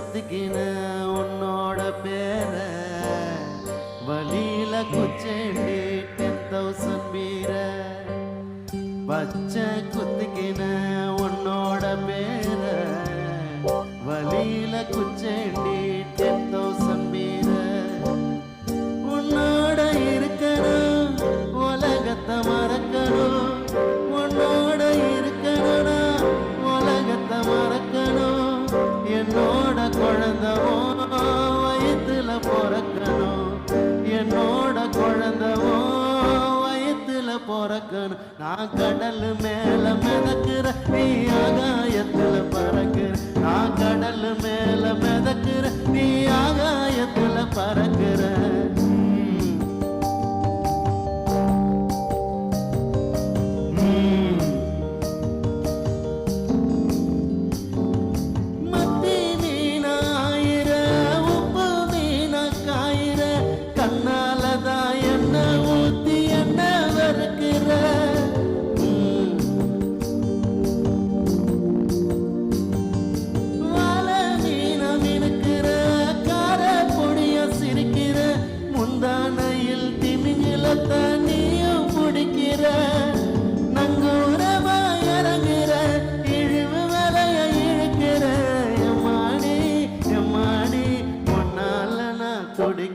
சுத்திக்கின உன்னோட பேர வழியில குச்சேண்டி டென் தௌசண்ட் வீர. பச்சை குத்திக்கின உன்னோட பேர வழியில குச்சேண்டி டென் தௌசண்ட் போறக்கன் நான் கடல் மேல மிதக்கிற நீ ஆகாயத்துல பறக்கிற. நான் கடல் மேல மிதக்கிற நீ ஆகாயத்துல பறக்கிற.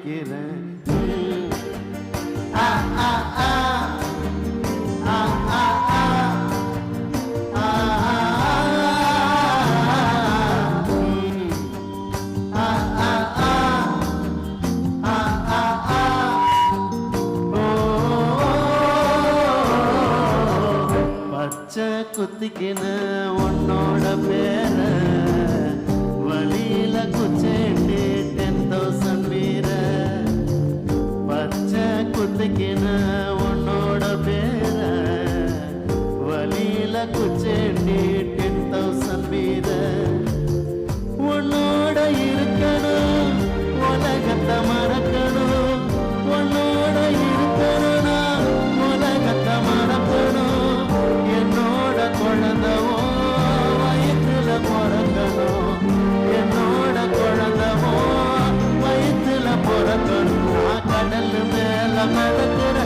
நினைக்கிறேன். ஆ ஆ ஆ. ஆ ஆ குத்திக்கின உன்னோட அதுக்கென உன்னோட பேர வழியில குச்சேண்டி டென் தௌசண்ட் வீர my